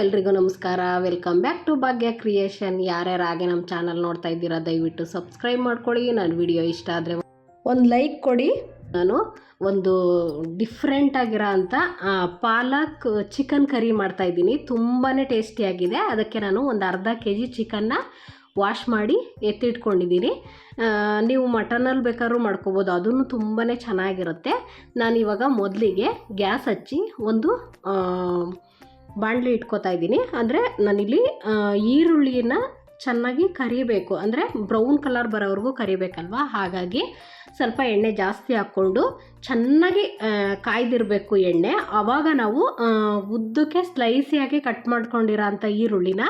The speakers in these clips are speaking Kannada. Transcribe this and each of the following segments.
ಎಲ್ರಿಗೂ ನಮಸ್ಕಾರ. Welcome back to Bhagya creation ಯಾರ್ಯಾರು ಹಾಗೆ ನಮ್ಮ ಚಾನಲ್ ನೋಡ್ತಾ ಇದ್ದೀರಾ, ದಯವಿಟ್ಟು ಸಬ್ಸ್ಕ್ರೈಬ್ ಮಾಡ್ಕೊಳ್ಳಿ. ನನ್ನ ವಿಡಿಯೋ ಇಷ್ಟ ಆದರೆ ಒಂದು ಲೈಕ್ ಕೊಡಿ. ನಾನು ಒಂದು ಡಿಫ್ರೆಂಟ್ ಆಗಿರೋ ಪಾಲಕ್ ಚಿಕನ್ ಕರಿ ಮಾಡ್ತಾ ಇದ್ದೀನಿ. ತುಂಬಾ ಟೇಸ್ಟಿಯಾಗಿದೆ ಅದಕ್ಕೆ ನಾನು ಒಂದು ಅರ್ಧ ಕೆ ಜಿ ಚಿಕನ್ನ ವಾಶ್ ಮಾಡಿ ಎತ್ತಿಟ್ಕೊಂಡಿದ್ದೀನಿ. ನೀವು ಮಟನಲ್ಲಿ ಬೇಕಾದ್ರೂ ಮಾಡ್ಕೋಬೋದು. ಅದನ್ನು ತುಂಬಾ ಚೆನ್ನಾಗಿರುತ್ತೆ. ನಾನು ಇವಾಗ ಮೊದಲಿಗೆ ಗ್ಯಾಸ್ ಹಚ್ಚಿ ಒಂದು ಬಾಣಲಿ ಇಟ್ಕೋತಾ ಇದ್ದೀನಿ. ಅಂದರೆ ನಾನಿಲ್ಲಿ ಈರುಳ್ಳಿನ ಚೆನ್ನಾಗಿ ಕರಿಬೇಕು. ಅಂದರೆ ಬ್ರೌನ್ ಕಲರ್ ಬರೋವರೆಗೂ ಕರಿಬೇಕಲ್ವಾ? ಹಾಗಾಗಿ ಸ್ವಲ್ಪ ಎಣ್ಣೆ ಜಾಸ್ತಿ ಹಾಕ್ಕೊಂಡು ಚೆನ್ನಾಗಿ ಕಾಯ್ದಿರಬೇಕು ಎಣ್ಣೆ. ಆವಾಗ ನಾವು ಉದ್ದಕ್ಕೆ ಸ್ಲೈಸಿಯಾಗಿ ಕಟ್ ಮಾಡ್ಕೊಂಡಿರೋ ಅಂಥ ಈರುಳ್ಳಿನ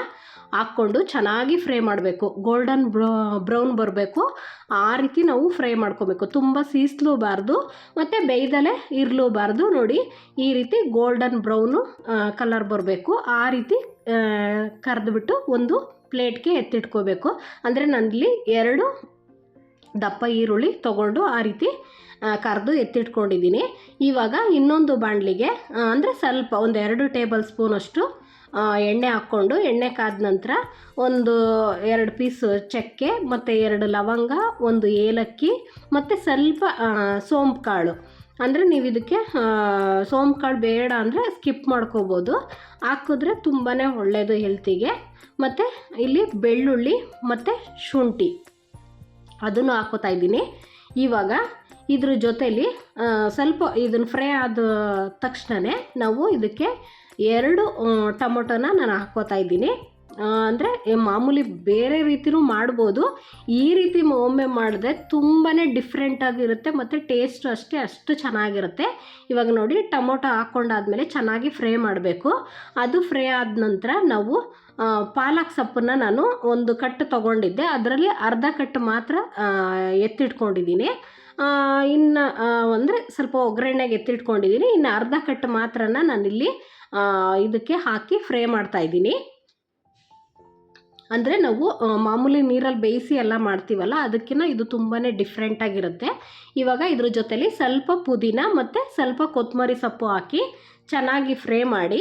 ಹಾಕ್ಕೊಂಡು ಚೆನ್ನಾಗಿ ಫ್ರೈ ಮಾಡಬೇಕು. ಗೋಲ್ಡನ್ ಬ್ರೌ ಬ್ರೌನ್ ಬರಬೇಕು. ಆ ರೀತಿ ನಾವು ಫ್ರೈ ಮಾಡ್ಕೋಬೇಕು. ತುಂಬ ಸೀಸ್ಲೂಬಾರ್ದು ಮತ್ತು ಬೇಯ್ದಲೇ ಇರಲೂಬಾರ್ದು ನೋಡಿ. ಈ ರೀತಿ ಗೋಲ್ಡನ್ ಬ್ರೌನು ಕಲರ್ ಬರಬೇಕು. ಆ ರೀತಿ ಕರೆದ್ಬಿಟ್ಟು ಒಂದು ಪ್ಲೇಟ್ಗೆ ಎತ್ತಿಟ್ಕೋಬೇಕು. ಅಂದರೆ ನನ್ನಲ್ಲಿ ಎರಡು ದಪ್ಪ ಈರುಳ್ಳಿ ತೊಗೊಂಡು ಆ ರೀತಿ ಕರೆದು ಎತ್ತಿಟ್ಕೊಂಡಿದ್ದೀನಿ. ಇವಾಗ ಇನ್ನೊಂದು ಬಾಣಲಿಗೆ ಅಂದರೆ ಸ್ವಲ್ಪ ಒಂದು ಎರಡು ಟೇಬಲ್ ಸ್ಪೂನಷ್ಟು ಎಣ್ಣೆ ಹಾಕ್ಕೊಂಡು ಎಣ್ಣೆ ಕಾದ ನಂತರ ಒಂದು ಎರಡು ಪೀಸ್ ಚಕ್ಕೆ ಮತ್ತು ಎರಡು ಲವಂಗ, ಒಂದು ಏಲಕ್ಕಿ ಮತ್ತು ಸ್ವಲ್ಪ ಸೋಂಪು ಕಾಳು ಅಂದರೆ ನೀವು ಇದಕ್ಕೆ ಸೋಂಪು ಕಾಳು ಬೇಡ ಅಂದರೆ ಸ್ಕಿಪ್ ಮಾಡ್ಕೋಬೋದು. ಹಾಕಿದ್ರೆ ತುಂಬಾ ಒಳ್ಳೆಯದು ಹೆಲ್ತಿಗೆ ಮತ್ತು ಇಲ್ಲಿ ಬೆಳ್ಳುಳ್ಳಿ ಮತ್ತು ಶುಂಠಿ. ಅದನ್ನು ಹಾಕೋತಾ ಇದ್ದೀನಿ. ಇವಾಗ ಇದ್ರ ಜೊತೇಲಿ ಸ್ವಲ್ಪ ಇದನ್ನು ಫ್ರೈ ಆದ ತಕ್ಷಣವೇ ನಾವು ಇದಕ್ಕೆ ಎರಡು ಟೊಮೊಟೊನ ನಾನು ಹಾಕ್ಕೋತಾ ಇದ್ದೀನಿ. ಅಂದರೆ ಮಾಮೂಲಿ ಬೇರೆ ರೀತಿಯೂ ಮಾಡ್ಬೋದು. ಈ ರೀತಿ ಒಮ್ಮೆ ಮಾಡಿದ್ರೆ ತುಂಬಾ ಡಿಫ್ರೆಂಟಾಗಿರುತ್ತೆ ಮತ್ತು ಟೇಸ್ಟು ಅಷ್ಟೇ ಅಷ್ಟು ಚೆನ್ನಾಗಿರುತ್ತೆ. ಇವಾಗ ನೋಡಿ, ಟೊಮೊಟೊ ಹಾಕ್ಕೊಂಡಾದ್ಮೇಲೆ ಚೆನ್ನಾಗಿ ಫ್ರೈ ಮಾಡಬೇಕು. ಅದು ಫ್ರೈ ಆದ ನಂತರ ನಾವು ಪಾಲಕ್ ಸೊಪ್ಪನ್ನು ನಾನು ಒಂದು ಕಟ್ಟು ತೊಗೊಂಡಿದ್ದೆ. ಅದರಲ್ಲಿ ಅರ್ಧ ಕಟ್ಟು ಮಾತ್ರ ಎತ್ತಿಟ್ಕೊಂಡಿದ್ದೀನಿ. ಇನ್ನು ಅಂದರೆ ಸ್ವಲ್ಪ ಒಗ್ಗರಣೆಗೆ ಎತ್ತಿಟ್ಕೊಂಡಿದ್ದೀನಿ. ಇನ್ನು ಅರ್ಧ ಕಟ್ಟು ಮಾತ್ರನ ನಾನಿಲ್ಲಿ ಇದಕ್ಕೆ ಹಾಕಿ ಫ್ರೈ ಮಾಡ್ತಾ ಇದ್ದೀನಿ. ಅಂದರೆ ನಾವು ಮಾಮೂಲಿ ನೀರಲ್ಲಿ ಬೇಯಿಸಿ ಎಲ್ಲ ಮಾಡ್ತೀವಲ್ಲ ಅದಕ್ಕಿಂತ ಇದು ತುಂಬಾ ಡಿಫ್ರೆಂಟಾಗಿರುತ್ತೆ ಇವಾಗ ಇದ್ರ ಜೊತೆಲಿ ಸ್ವಲ್ಪ ಪುದೀನ ಮತ್ತು ಸ್ವಲ್ಪ ಕೊತ್ತಂಬರಿ ಸೊಪ್ಪು ಹಾಕಿ ಚೆನ್ನಾಗಿ ಫ್ರೈ ಮಾಡಿ,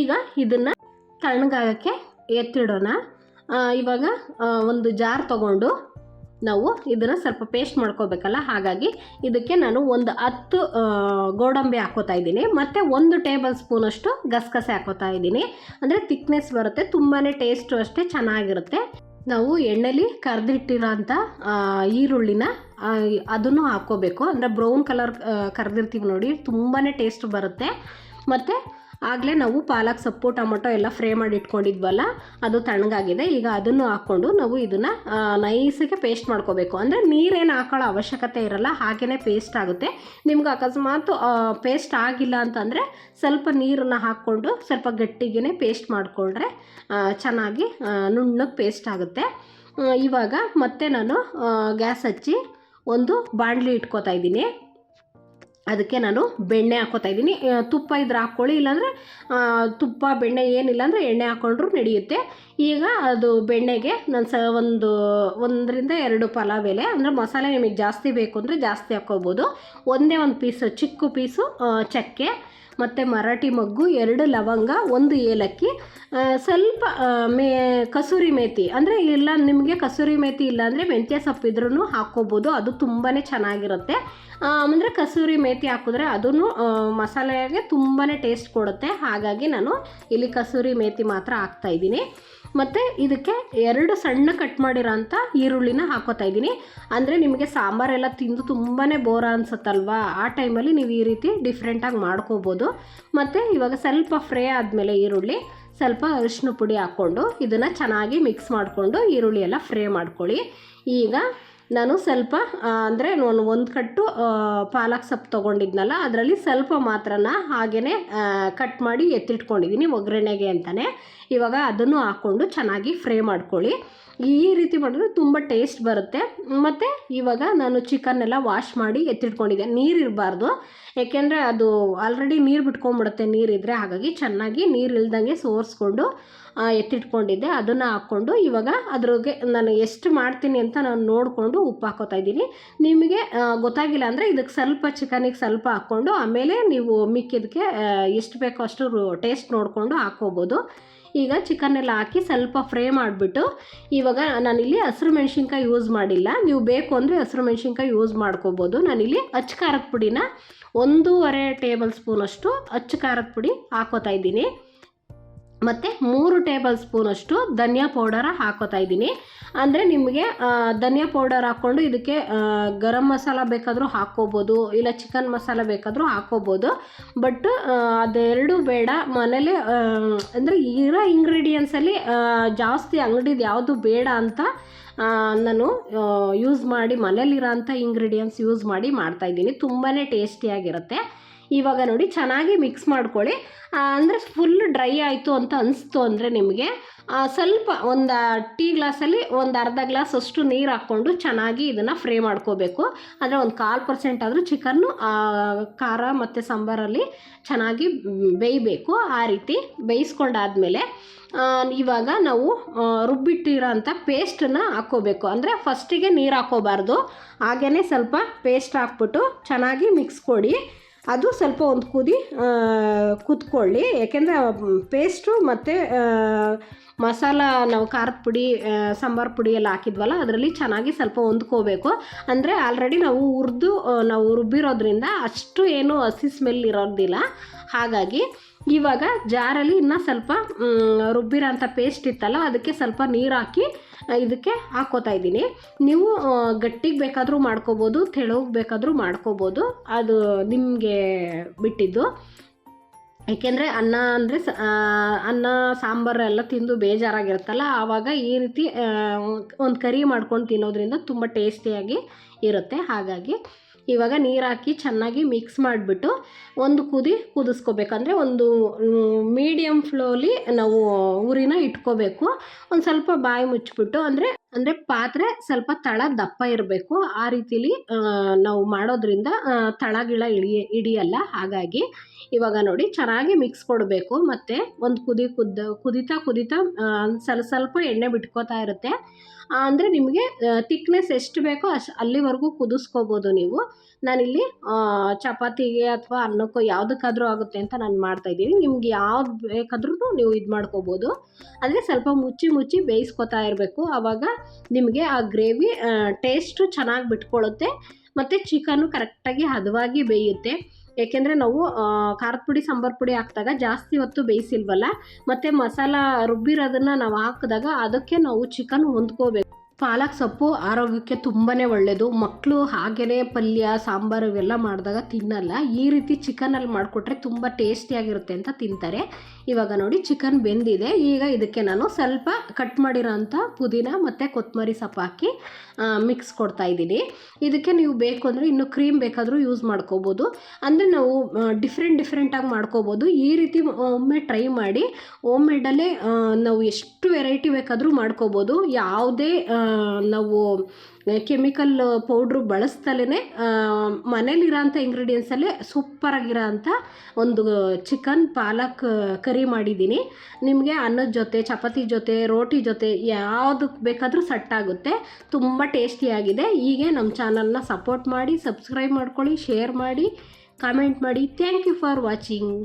ಈಗ ಇದನ್ನು ತಣ್ಣಗಾಗಕ್ಕೆ ಎತ್ತಿಡೋಣ. ಇವಾಗ ಒಂದು ಜಾರ್ ತಗೊಂಡು ನಾವು ಇದನ್ನು ಸ್ವಲ್ಪ ಪೇಸ್ಟ್ ಮಾಡ್ಕೋಬೇಕಲ್ಲ? ಹಾಗಾಗಿ ಇದಕ್ಕೆ ನಾನು ಒಂದು ಹತ್ತು ಗೋಡಂಬಿ ಹಾಕೋತಾ ಇದ್ದೀನಿ. ಮತ್ತು ಒಂದು ಟೇಬಲ್ ಸ್ಪೂನಷ್ಟು ಗಸಗಸೆ ಹಾಕೋತಾ ಇದ್ದೀನಿ. ಅಂದರೆ ತಿಕ್ನೆಸ್ ಬರುತ್ತೆ ತುಂಬಾ ಟೇಸ್ಟು ಅಷ್ಟೇ ಚೆನ್ನಾಗಿರುತ್ತೆ. ನಾವು ಎಣ್ಣೆಲಿ ಕರೆದಿಟ್ಟಿರೋಂಥ ಈರುಳ್ಳಿನ ಅದನ್ನು ಹಾಕ್ಕೋಬೇಕು ಅಂದರೆ ಬ್ರೌನ್ ಕಲರ್ ಕರೆದಿರ್ತೀವಿ ನೋಡಿ ತುಂಬಾ ಟೇಸ್ಟ್ ಬರುತ್ತೆ. ಮತ್ತು ಆಗಲೇ ನಾವು ಪಾಲಕ್ ಸೊಪ್ಪು, ಟೊಮೊಟೊ ಎಲ್ಲ ಫ್ರೈ ಮಾಡಿ ಇಟ್ಕೊಂಡಿದ್ವಲ್ಲ, ಅದು ತಣ್ಣಗಾಗಿದೆ. ಈಗ ಅದನ್ನು ಹಾಕ್ಕೊಂಡು ನಾವು ಇದನ್ನು ನೈಸಿಗೆ ಪೇಸ್ಟ್ ಮಾಡ್ಕೋಬೇಕು. ಅಂದರೆ ನೀರೇನು ಹಾಕೊಳ್ಳೋ ಅವಶ್ಯಕತೆ ಇರಲ್ಲ ಹಾಗೆಯೇ ಪೇಸ್ಟ್ ಆಗುತ್ತೆ. ನಿಮ್ಗೆ ಅಕಸ್ಮಾತ್ ಪೇಸ್ಟ್ ಆಗಿಲ್ಲ ಅಂತಂದರೆ ಸ್ವಲ್ಪ ನೀರನ್ನು ಹಾಕ್ಕೊಂಡು ಸ್ವಲ್ಪ ಗಟ್ಟಿಗೆ ಪೇಸ್ಟ್ ಮಾಡಿಕೊಂಡ್ರೆ ಚೆನ್ನಾಗಿ ನುಣ್ಣಗೆ ಪೇಸ್ಟ್ ಆಗುತ್ತೆ. ಇವಾಗ ಮತ್ತೆ ನಾನು ಗ್ಯಾಸ್ ಹಚ್ಚಿ ಒಂದು ಬಾಣಲಿ ಇಟ್ಕೋತಾ ಇದ್ದೀನಿ. ಅದಕ್ಕೆ ನಾನು ಬೆಣ್ಣೆ ಹಾಕೋತಾ ಇದ್ದೀನಿ. ತುಪ್ಪ ಇದ್ರೆ ಹಾಕ್ಕೊಳ್ಳಿ, ಇಲ್ಲಾಂದರೆ ತುಪ್ಪ, ಬೆಣ್ಣೆ ಏನಿಲ್ಲ ಅಂದರೆ ಎಣ್ಣೆ ಹಾಕ್ಕೊಂಡ್ರೂ ನಡೆಯುತ್ತೆ. ಈಗ ಅದು ಬೆಣ್ಣೆಗೆ ನಾನು ಸ, ಒಂದು, ಒಂದರಿಂದ ಎರಡು ಪಲಾವ್ ಎಲೆ, ಅಂದರೆ ಮಸಾಲೆ ನಿಮಗೆ ಜಾಸ್ತಿ ಬೇಕು ಅಂದರೆ ಜಾಸ್ತಿ ಹಾಕ್ಕೋಬೋದು. ಒಂದೇ ಒಂದು ಪೀಸು, ಚಿಕ್ಕ ಪೀಸು ಚಕ್ಕೆ ಮತ್ತು ಮರಾಠಿ ಮಗ್ಗು, ಎರಡು ಲವಂಗ, ಒಂದು ಏಲಕ್ಕಿ. ಸ್ವಲ್ಪ ಮೇ, ಕಸೂರಿ ಮೇತಿ. ಅಂದರೆ ಇಲ್ಲ, ನಿಮಗೆ ಕಸೂರಿ ಮೇತಿ ಇಲ್ಲ ಅಂದರೆ ಮೆಂತ್ಯ ಸೊಪ್ಪು ಇದ್ರೂ ಹಾಕ್ಕೋಬೋದು. ಅದು ತುಂಬಾ ಚೆನ್ನಾಗಿರುತ್ತೆ. ಅಂದರೆ ಕಸೂರಿ ಮೇತಿ ಹಾಕಿದ್ರೆ ಅದೂ ಮಸಾಲೆಗೆ ತುಂಬಾ ಟೇಸ್ಟ್ ಕೊಡುತ್ತೆ. ಹಾಗಾಗಿ ನಾನು ಇಲ್ಲಿ ಕಸೂರಿ ಮೇತಿ ಮಾತ್ರ ಹಾಕ್ತಾಯಿದ್ದೀನಿ ಮತ್ತು ಇದಕ್ಕೆ ಎರಡು ಸಣ್ಣ ಕಟ್ ಮಾಡಿರೋಂಥ ಈರುಳ್ಳಿನ ಹಾಕೋತಾ ಇದ್ದೀನಿ. ಅಂದರೆ ನಿಮಗೆ ಸಾಂಬಾರೆಲ್ಲ ತಿಂದು ತುಂಬಾ ಬೋರ ಅನ್ಸುತ್ತಲ್ವಾ? ಆ ಟೈಮಲ್ಲಿ ನೀವು ಈ ರೀತಿ ಡಿಫ್ರೆಂಟಾಗಿ ಮಾಡ್ಕೋಬೋದು. ಮತ್ತು ಇವಾಗ ಸ್ವಲ್ಪ ಫ್ರೈ ಆದಮೇಲೆ ಈರುಳ್ಳಿ, ಸ್ವಲ್ಪ ಅರಿಶಿನ ಪುಡಿ ಹಾಕ್ಕೊಂಡು ಇದನ್ನು ಚೆನ್ನಾಗಿ ಮಿಕ್ಸ್ ಮಾಡಿಕೊಂಡು ಈರುಳ್ಳಿ ಎಲ್ಲ ಫ್ರೈ ಮಾಡ್ಕೊಳ್ಳಿ. ಈಗ ನಾನು ಸ್ವಲ್ಪ ಅಂದರೆ ನಾನು ಒಂದು ಕಟ್ಟು ಪಾಲಕ್ ಸೊಪ್ಪು ತೊಗೊಂಡಿದ್ನಲ್ಲ, ಅದರಲ್ಲಿ ಸ್ವಲ್ಪ ಮಾತ್ರನ ಹಾಗೆಯೇ ಕಟ್ ಮಾಡಿ ಎತ್ತಿಟ್ಕೊಂಡಿದ್ದೀನಿ ಒಗ್ಗರಣೆಗೆ ಅಂತಲೇ ಇವಾಗ ಅದನ್ನು ಹಾಕ್ಕೊಂಡು ಚೆನ್ನಾಗಿ ಫ್ರೈ ಮಾಡ್ಕೊಳ್ಳಿ. ಈ ರೀತಿ ಮಾಡಿದ್ರೆ ತುಂಬ ಟೇಸ್ಟ್ ಬರುತ್ತೆ. ಮತ್ತು ಇವಾಗ ನಾನು ಚಿಕನ್ ಎಲ್ಲ ವಾಶ್ ಮಾಡಿ ಎತ್ತಿಟ್ಕೊಂಡಿದ್ದೆ. ನೀರು ಇರಬಾರ್ದು. ಏಕೆಂದರೆ ಅದು ಆಲ್ರೆಡಿ ನೀರು ಬಿಟ್ಕೊಂಡ್ಬಿಡುತ್ತೆ ನೀರಿದ್ದರೆ ಹಾಗಾಗಿ ಚೆನ್ನಾಗಿ ನೀರು ಇಲ್ದಂಗೆ ಸೋರಿಸ್ಕೊಂಡು ಎತ್ತಿಟ್ಕೊಂಡಿದ್ದೆ. ಅದನ್ನು ಹಾಕ್ಕೊಂಡು ಇವಾಗ ಅದ್ರಿಗೆ ನಾನು ಎಷ್ಟು ಮಾಡ್ತೀನಿ ಅಂತ ನಾನು ನೋಡಿಕೊಂಡು ಉಪ್ಪು ಹಾಕೋತಾ ಇದ್ದೀನಿ. ನಿಮಗೆ ಗೊತ್ತಾಗಿಲ್ಲ ಅಂದರೆ ಇದಕ್ಕೆ ಸ್ವಲ್ಪ ಚಿಕನಿಗೆ ಸ್ವಲ್ಪ ಹಾಕ್ಕೊಂಡು ಆಮೇಲೆ ನೀವು ಮಿಕ್ಕಿದಕ್ಕೆ ಎಷ್ಟು ಬೇಕೋ ಅಷ್ಟು ಟೇಸ್ಟ್ ನೋಡಿಕೊಂಡು ಹಾಕ್ಕೋಬೋದು. ಈಗ ಚಿಕನ್ ಎಲ್ಲ ಹಾಕಿ ಸ್ವಲ್ಪ ಫ್ರೈ ಮಾಡಿಬಿಟ್ಟು ಇವಾಗ ನಾನಿಲ್ಲಿ ಹಸಿರು ಮೆಣಸಿನ್ಕಾಯಿ ಯೂಸ್ ಮಾಡಿಲ್ಲ. ನೀವು ಬೇಕು ಅಂದರೆ ಹಸಿರು ಮೆಣಸಿನ್ಕಾಯಿ ಯೂಸ್ ಮಾಡ್ಕೋಬೋದು. ನಾನಿಲ್ಲಿ ಅಚ್ಚ ಖಾರದ ಪುಡಿನ ಒಂದೂವರೆ ಟೇಬಲ್ ಸ್ಪೂನಷ್ಟು ಅಚ್ಚ ಖಾರದ ಪುಡಿ ಹಾಕೋತಾ ಇದ್ದೀನಿ. ಮತ್ತು ಮೂರು ಟೇಬಲ್ ಸ್ಪೂನಷ್ಟು ಧನಿಯಾ ಪೌಡರ ಹಾಕೋತಾ ಇದ್ದೀನಿ. ಅಂದರೆ ನಿಮಗೆ ಧನಿಯಾ ಪೌಡರ್ ಹಾಕ್ಕೊಂಡು ಇದಕ್ಕೆ ಗರಂ ಮಸಾಲ ಬೇಕಾದರೂ ಹಾಕ್ಕೋಬೋದು, ಇಲ್ಲ ಚಿಕನ್ ಮಸಾಲ ಬೇಕಾದರೂ ಹಾಕ್ಕೋಬೋದು. ಬಟ್ ಅದೆರಡು ಬೇಡ. ಮನೇಲೆ ಅಂದರೆ ಇರೋ ಇಂಗ್ರೀಡಿಯೆಂಟ್ಸಲ್ಲಿ ಜಾಸ್ತಿ ಅಂಗಡಿದು ಯಾವುದು ಬೇಡ ಅಂತ ನಾನು ಯೂಸ್ ಮಾಡಿ ಮನೇಲಿರೋ ಅಂಥ ಇಂಗ್ರೀಡಿಯೆಂಟ್ಸ್ ಯೂಸ್ ಮಾಡಿ ಮಾಡ್ತಾಯಿದ್ದೀನಿ ತುಂಬಾ ಟೇಸ್ಟಿಯಾಗಿರುತ್ತೆ ಇವಾಗ ನೋಡಿ, ಚೆನ್ನಾಗಿ ಮಿಕ್ಸ್ ಮಾಡ್ಕೊಳ್ಳಿ. ಅಂದರೆ ಫುಲ್ ಡ್ರೈ ಆಯಿತು ಅಂತ ಅನಿಸ್ತು ಅಂದರೆ ನಿಮಗೆ ಸ್ವಲ್ಪ ಒಂದು ಟೀ ಗ್ಲಾಸಲ್ಲಿ ಒಂದು ಅರ್ಧ ಗ್ಲಾಸ್ ಅಷ್ಟು ನೀರು ಹಾಕ್ಕೊಂಡು ಚೆನ್ನಾಗಿ ಇದನ್ನು ಫ್ರೈ ಮಾಡ್ಕೋಬೇಕು. ಅಂದರೆ ಒಂದು ಕಾಲು ಪರ್ಸೆಂಟ್ ಆದರೂ ಚಿಕನ್ನು ಖಾರ ಮತ್ತು ಸಾಂಬಾರಲ್ಲಿ ಚೆನ್ನಾಗಿ ಬೇಯಬೇಕು. ಆ ರೀತಿ ಬೇಯಿಸ್ಕೊಂಡಾದಮೇಲೆ ಇವಾಗ ನಾವು ರುಬ್ಬಿಟ್ಟಿರೋ ಅಂಥ ಪೇಸ್ಟನ್ನ ಹಾಕ್ಕೋಬೇಕು. ಅಂದರೆ ಫಸ್ಟಿಗೆ ನೀರು ಹಾಕ್ಕೋಬಾರ್ದು. ಹಾಗೇ ಸ್ವಲ್ಪ ಪೇಸ್ಟ್ ಹಾಕ್ಬಿಟ್ಟು ಚೆನ್ನಾಗಿ ಮಿಕ್ಸ್ ಕೊಡಿ. ಅದು ಸ್ವಲ್ಪ ಒಂದು ಕುದಿ ಕುತ್ಕೊಳ್ಳಿ. ಯಾಕೆಂದರೆ ಪೇಸ್ಟು ಮತ್ತು ಮಸಾಲ, ನಾವು ಖಾರದ ಪುಡಿ ಸಾಂಬಾರ್ ಪುಡಿ ಎಲ್ಲ ಹಾಕಿದ್ವಲ್ಲ, ಅದರಲ್ಲಿ ಚೆನ್ನಾಗಿ ಸ್ವಲ್ಪ ಹೊಂದ್ಕೋಬೇಕು. ಅಂದರೆ, ಆಲ್ರೆಡಿ ನಾವು ಹುರಿದು ನಾವು ರುಬ್ಬಿರೋದ್ರಿಂದ ಅಷ್ಟು ಏನು ಹಸಿ ಸ್ಮೆಲ್ ಇರೋದಿಲ್ಲ. ಹಾಗಾಗಿ ಇವಾಗ ಜಾರಲ್ಲಿ ಇನ್ನೂ ಸ್ವಲ್ಪ ರುಬ್ಬಿರೋಂಥ ಪೇಸ್ಟ್ ಇತ್ತಲ್ಲ, ಅದಕ್ಕೆ ಸ್ವಲ್ಪ ನೀರು ಹಾಕಿ ಇದಕ್ಕೆ ಹಾಕೋತಾ ಇದ್ದೀನಿ. ನೀವು ಗಟ್ಟಿಗೆ ಬೇಕಾದರೂ ಮಾಡ್ಕೋಬೋದು, ತೆಳುಗೆ ಬೇಕಾದರೂ ಮಾಡ್ಕೋಬೋದು. ಅದು ನಿಮಗೆ ಬಿಟ್ಟಿದ್ದು. ಏಕೆಂದರೆ ಅನ್ನ ಅಂದರೆ ಅನ್ನ, ಸಾಂಬಾರು ಎಲ್ಲ ತಿಂದು ಬೇಜಾರಾಗಿರುತ್ತಲ್ಲ, ಆವಾಗ ಈ ರೀತಿ ಒಂದು ಕರಿ ಮಾಡ್ಕೊಂಡು ತಿನ್ನೋದ್ರಿಂದ ತುಂಬ ಟೇಸ್ಟಿಯಾಗಿ ಇರುತ್ತೆ. ಹಾಗಾಗಿ ಇವಾಗ ನೀರು ಹಾಕಿ ಚೆನ್ನಾಗಿ ಮಿಕ್ಸ್ ಮಾಡಿಬಿಟ್ಟು ಒಂದು ಕುದಿ ಕುದಿಸ್ಕೋಬೇಕಂದ್ರೆ ಒಂದು ಮೀಡಿಯಮ್ ಫ್ಲೋಲಿ ನಾವು ಉರಿನ ಇಟ್ಕೋಬೇಕು. ಒಂದು ಸ್ವಲ್ಪ ಬಾಯಿ ಮುಚ್ಚಿಬಿಟ್ಟು ಅಂದರೆ ಅಂದರೆ ಪಾತ್ರೆ ಸ್ವಲ್ಪ ತಳ ದಪ್ಪ ಇರಬೇಕು. ಆ ರೀತಿಲಿ ನಾವು ಮಾಡೋದ್ರಿಂದ ತಳಗಿಳ ತಳ ಗಿಳ ಇಳಿಯ, ಹಿಡಿಯಲ್ಲ. ಹಾಗಾಗಿ ಇವಾಗ ನೋಡಿ ಚೆನ್ನಾಗಿ ಮಿಕ್ಸ್ ಕೊಡಬೇಕು. ಮತ್ತು ಒಂದು ಕುದಿ ಕುದ್ದ, ಕುದಿತಾ ಕುದಿತಾ ಸ್ವಲ್ಪ ಸ್ವಲ್ಪ ಎಣ್ಣೆ ಬಿಟ್ಕೋತಾ ಇರುತ್ತೆ. ಅಂದರೆ ನಿಮಗೆ ತಿಕ್ನೆಸ್ ಎಷ್ಟು ಬೇಕೋ ಅಷ್ಟು ಅಲ್ಲಿವರೆಗೂ ಕುದಿಸ್ಕೋಬೋದು ನೀವು. ನಾನಿಲ್ಲಿ ಚಪಾತಿಗೆ ಅಥವಾ ಅನ್ನಕ್ಕೋ ಯಾವುದಕ್ಕಾದ್ರೂ ಆಗುತ್ತೆ ಅಂತ ನಾನು ಮಾಡ್ತಾಯಿದ್ದೀನಿ ನಿಮ್ಗೆ ಯಾವ್ದು ಬೇಕಾದ್ರೂ ನೀವು ಇದು ಮಾಡ್ಕೋಬೋದು. ಅಂದರೆ ಸ್ವಲ್ಪ ಮುಚ್ಚಿ ಮುಚ್ಚಿ ಬೇಯಿಸ್ಕೊತಾ ಇರಬೇಕು. ಆವಾಗ ನಿಮಗೆ ಆ ಗ್ರೇವಿ ಟೇಸ್ಟು ಚೆನ್ನಾಗಿ ಬಿಟ್ಕೊಳ್ಳುತ್ತೆ ಮತ್ತು ಚಿಕನ್ನು ಕರೆಕ್ಟಾಗಿ ಹದವಾಗಿ ಬೇಯುತ್ತೆ. ಏಕೆಂದರೆ ನಾವು ಖಾರದ ಪುಡಿ, ಸಾಂಬಾರ್ ಪುಡಿ ಹಾಕಿದಾಗ ಜಾಸ್ತಿ ಹೊತ್ತು ಬೇಯಿಸಿಲ್ವಲ್ಲ, ಮತ್ತು ಮಸಾಲ ರುಬ್ಬಿರೋದನ್ನು ನಾವು ಹಾಕಿದಾಗ ಅದಕ್ಕೆ ನಾವು ಚಿಕನ್ ಹೊಂದ್ಕೋಬೇಕು. ಪಾಲಕ್ ಸೊಪ್ಪು ಆರೋಗ್ಯಕ್ಕೆ ತುಂಬಾ ಒಳ್ಳೆಯದು ಮಕ್ಕಳು ಹಾಗೆಯೇ ಪಲ್ಯ, ಸಾಂಬಾರು ಇವೆಲ್ಲ ಮಾಡಿದಾಗ ತಿನ್ನಲ್ಲ. ಈ ರೀತಿ ಚಿಕನಲ್ಲಿ ಮಾಡಿಕೊಟ್ರೆ ತುಂಬ ಟೇಸ್ಟಿಯಾಗಿರುತ್ತೆ ಅಂತ ತಿಂತಾರೆ. ಇವಾಗ ನೋಡಿ ಚಿಕನ್ ಬೆಂದಿದೆ. ಈಗ ಇದಕ್ಕೆ ನಾನು ಸ್ವಲ್ಪ ಕಟ್ ಮಾಡಿರೋ ಅಂಥ ಪುದೀನ ಮತ್ತು ಕೊತ್ತಂಬರಿ ಸೊಪ್ಪು ಹಾಕಿ ಮಿಕ್ಸ್ ಕೊಡ್ತಾ ಇದ್ದೀನಿ. ಇದಕ್ಕೆ ನೀವು ಬೇಕು ಅಂದರೆ ಇನ್ನು ಕ್ರೀಮ್ ಬೇಕಾದರೂ ಯೂಸ್ ಮಾಡ್ಕೋಬೋದು. ಅಂದರೆ ನಾವು ಡಿಫ್ರೆಂಟ್ ಡಿಫ್ರೆಂಟಾಗಿ ಮಾಡ್ಕೋಬೋದು. ಈ ರೀತಿ ಒಮ್ಮೆ ಟ್ರೈ ಮಾಡಿ ಹೋಮ್ ಮೇಡಲ್ಲೇ ನಾವು ಎಷ್ಟು ವೆರೈಟಿ ಬೇಕಾದರೂ ಮಾಡ್ಕೋಬೋದು. ಯಾವುದೇ ನಾವು ಕೆಮಿಕಲ್ ಪೌಡ್ರು ಬಳಸ್ದಲೇ ಮನೇಲಿರೋಂಥ ಇಂಗ್ರೀಡಿಯೆಂಟ್ಸಲ್ಲೇ ಸೂಪರಾಗಿರೋ ಅಂಥ ಒಂದು ಚಿಕನ್ ಪಾಲಕ್ ಕರಿ ಮಾಡಿದ್ದೀನಿ. ನಿಮಗೆ ಅನ್ನದ ಜೊತೆ, ಚಪಾತಿ ಜೊತೆ, ರೋಟಿ ಜೊತೆ ಯಾವುದಕ್ಕೆ ಬೇಕಾದರೂ ಸಟ್ಟಾಗುತ್ತೆ ತುಂಬ ಟೇಸ್ಟಿಯಾಗಿದೆ ಹೀಗೆ ನಮ್ಮ ಚಾನಲ್ನ ಸಪೋರ್ಟ್ ಮಾಡಿ ಸಬ್ಸ್ಕ್ರೈಬ್ ಮಾಡ್ಕೊಳ್ಳಿ ಶೇರ್ ಮಾಡಿ ಕಾಮೆಂಟ್ ಮಾಡಿ. Thank you for watching